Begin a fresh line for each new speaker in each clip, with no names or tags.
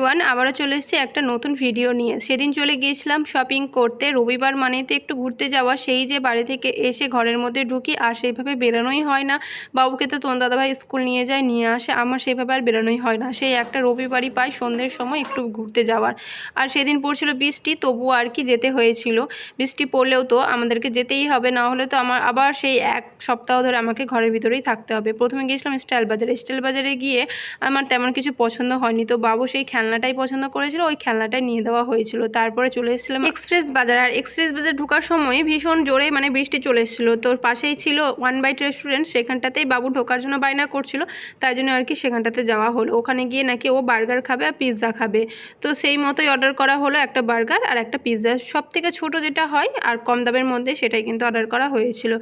Everyone আবারও চলে এসেছি একটা নতুন ভিডিও নিয়ে। সেদিন চলে গিয়েছিলাম শপিং করতে। রবিবার মানেই তো একটু ঘুরতে যাওয়া। সেই যে বাড়ি থেকে এসে ঘরের মধ্যে ঢুকি, আর সেইভাবে বেরোনোই হয় না। বাবুকে তো তোমার দাদাভাই স্কুল নিয়ে যায়, নিয়ে আসে। আমার সেভাবে আর বেরোনোই হয় না। সেই একটা রবিবারই পাই সন্ধ্যের সময় একটু ঘুরতে যাওয়ার। আর সেদিন পড়ছিল বৃষ্টি তবুও আর কি যেতে হয়েছিল। বৃষ্টি পড়লেও তো আমাদেরকে যেতেই হবে, না হলে তো আমার আবার সেই এক সপ্তাহ ধরে আমাকে ঘরের ভিতরেই থাকতে হবে। প্রথমে গিয়েছিলাম স্টাইল বাজারে। স্টাইল বাজারে গিয়ে আমার তেমন কিছু পছন্দ হয়নি। তো বাবু সেই খেলনাটাই পছন্দ করেছিল, ওই খেলনাটাই নিয়ে দেওয়া হয়েছিল। তারপরে চলে এসেছিলাম এক্সপ্রেস বাজার। আর এক্সপ্রেস বাজার ঢোকার সময় ভীষণ জোরে মানে বৃষ্টি চলে এসেছিল। তোর পাশেই ছিল ওয়ান বাইট রেস্টুরেন্ট, সেখানটাতেই বাবু ঢোকার জন্য বায়না করছিল। তাই জন্য আর কি সেখানটাতে যাওয়া হলো। ওখানে গিয়ে নাকি ও বার্গার খাবে আর পিৎজা খাবে। তো সেই মতোই অর্ডার করা হলো একটা বার্গার আর একটা পিৎজা। সব থেকে ছোটো যেটা হয় আর কম দামের মধ্যে সেটাই কিন্তু অর্ডার করা হয়েছিল।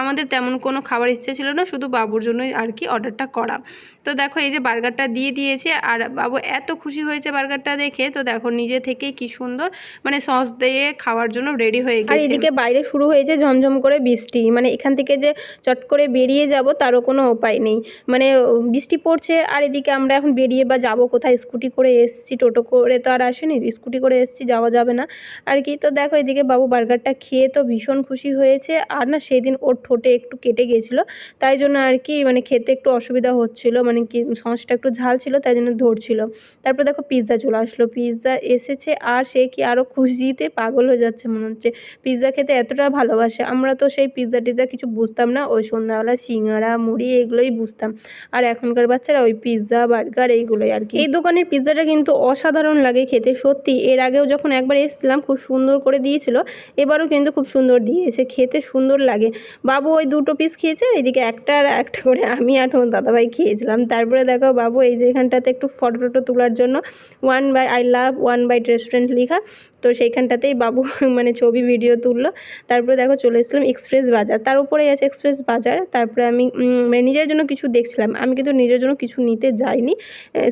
আমাদের তেমন কোনো খাবার ইচ্ছে ছিল না, শুধু বাবুর জন্যই আর কি অর্ডারটা করা। তো দেখো এই যে বার্গারটা দিয়ে দিয়েছে আর বাবু এত খুশি হয়েছে বার্গারটা দেখে তো দেখো নিজে থেকেই কি সুন্দর মানে সস দিয়ে খাওয়ার জন্য রেডি হয়ে
আর
গেছে।
এদিকে বাইরে শুরু হয়েছে ঝমঝম করে বৃষ্টি মানে এখান থেকে যে চট করে বেরিয়ে যাব তারও কোনো উপায় নেই। মানে বৃষ্টি পড়ছে আর এদিকে আমরা এখন বেরিয়ে বা যাব কোথায় স্কুটি করে এসছি টোটো করে তো আর আসেনি স্কুটি করে এসছি যাওয়া যাবে না। আর কি তো দেখো এদিকে বাবু বার্গারটা খেয়ে তো ভীষণ খুশি হয়েছে আর না সেদিন ওর ঠোঁটে একটু কেটে গেছিল তাই জন্য আর কি মানে খেতে একটু অসুবিধা হচ্ছিল মানে কি সসটা একটু ঝাল ছিল তাই জন্য ধরছিল। তারপর দেখো পিৎজা চলে আসলো। পিৎজা এসেছে আর সে কি আরও খুশিতে পাগল হয়ে যাচ্ছে মনে হচ্ছে। পিৎজা খেতে এতটা ভালোবাসে, আমরা তো সেই পিৎজা টিৎজা কিছু বুঝতাম না। ওই সন্ধ্যাবেলা সিঙ্গারা, মুড়ি এগুলোই বুঝতাম। আর এখনকার বাচ্চারা ওই পিৎজা বার্গার এইগুলোই আর কি। এই দোকানের পিৎজাটা কিন্তু অসাধারণ লাগে খেতে, সত্যি। এর আগেও যখন একবার এসেছিলাম, খুব সুন্দর করে দিয়েছিল। এবারও কিন্তু খুব সুন্দর দিয়েছে, খেতে সুন্দর লাগে। বাবু ওই দুটো পিস খেয়েছে, এদিকে একটা আর একটা করে আমি আর তোমার দাদাভাই খেয়েছিলাম। তারপরে দেখো বাবু এই যে এখানটাতে একটু ফটো টটো তোলার জন্য one by I love one bite restaurant লেখা। তো সেইখানটাতেই বাবু মানে ছবি ভিডিও তুললো। তারপরে দেখো চলে এসেছিলাম এক্সপ্রেস বাজার। তার উপরে আছে এক্সপ্রেস বাজার। তারপরে আমি মানে নিজের জন্য কিছু দেখছিলাম। আমি কিন্তু নিজের জন্য কিছু নিতে যাইনি।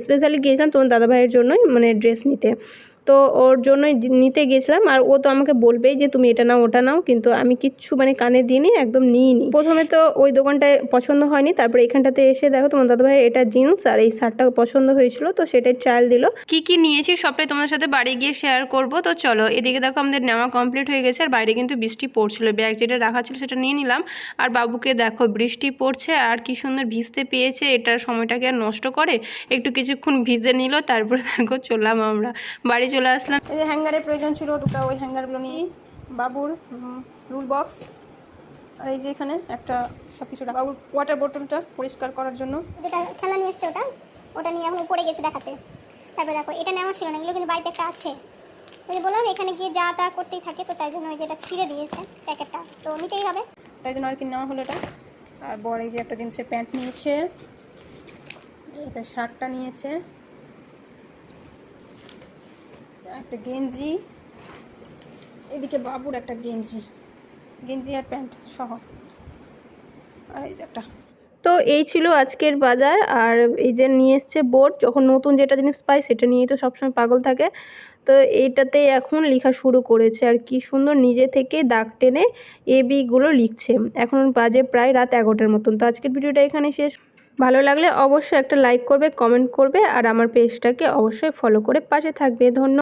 স্পেশালি গিয়েছিলাম তোমার দাদাভাইয়ের জন্যই মানে ড্রেস নিতে। তো ওর জন্যই নিতে গেছিলাম। আর ও তো আমাকে বলবেই যে, তুমি এটা নাও, ওটা নাও। কিন্তু আমি কিচ্ছু মানে কানে দিইনি, একদম নিইনি। প্রথমে তো ওই দোকানটায় পছন্দ হয়নি, তারপরে এখানটাতে এসে দেখো তোমার দাদাভাই এটা জিন্স আর এই শার্টটা পছন্দ হয়েছিল, তো সেটাই ট্রায়াল দিল।
কি কি নিয়েছি সবটাই তোমাদের সাথে বাড়ি গিয়ে শেয়ার করব। তো চলো, এদিকে দেখো আমাদের নেওয়া কমপ্লিট হয়ে গেছে, আর বাইরে কিন্তু বৃষ্টি পড়ছিল। ব্যাগ যেটা রাখা ছিল সেটা নিয়ে নিলাম। আর বাবুকে দেখো, বৃষ্টি পড়ছে, আর কি সুন্দর ভিজতে পেয়েছে। এটার সময়টাকে আর নষ্ট করে, একটু কিছুক্ষণ ভিজে নিল, তারপরে দেখো চললাম আমরা। বাড়ি চলে আসলাম। এই যে হ্যাঙ্গারের প্রয়োজন ছিল দুটো ওই হ্যাঙ্গারগুলো নিয়ে বাবুর রুল বক্স আর এই যে এখানে একটা সব কিছু বাবুর ওয়াটার বোতলটা পরিষ্কার করার জন্য।
যেটা খেলা নিয়ে এসছে ওটা ওটা নিয়ে এখন উপরে গেছে দেখাতে। তারপরে দেখো এটা নেওয়া ছিল না এগুলো কিন্তু বাড়িতে একটা আছে। ওই বললাম এখানে গিয়ে যা তা করতেই থাকে তো তাই জন্য ওই যেটা ছিঁড়ে দিয়েছে প্যাকেটটা তো নিতেই হবে।
তাই জন্য আর কি নেওয়া হলো এটা। আর বড় এই যে একটা জিন্সের প্যান্ট নিয়েছে একটা শার্টটা নিয়েছে। একটা গেঞ্জি, এদিকে বাবুর একটা গেঞ্জি গেঞ্জি আর প্যান্ট সহ। আর এই যে একটা।
তো এই ছিল আজকের বাজার, আর এই যে নিয়ে এসছে বোর্ড যখন নতুন যেটা জিনিস পায় সেটা নিয়েই তো সবসময় পাগল থাকে। তো এইটাতে এখন লেখা শুরু করেছে, আর কি সুন্দর নিজে থেকে দাগ টেনে এ বিগুলো লিখছে। এখন বাজে প্রায় রাত এগারোটার মতন। তো আজকের ভিডিওটা এখানে শেষ। ভালো লাগলে অবশ্যই একটা লাইক করবে কমেন্ট করবে, আর আমার পেজটাকে অবশ্যই ফলো করে পাশে থাকবে। ধন্যবাদ।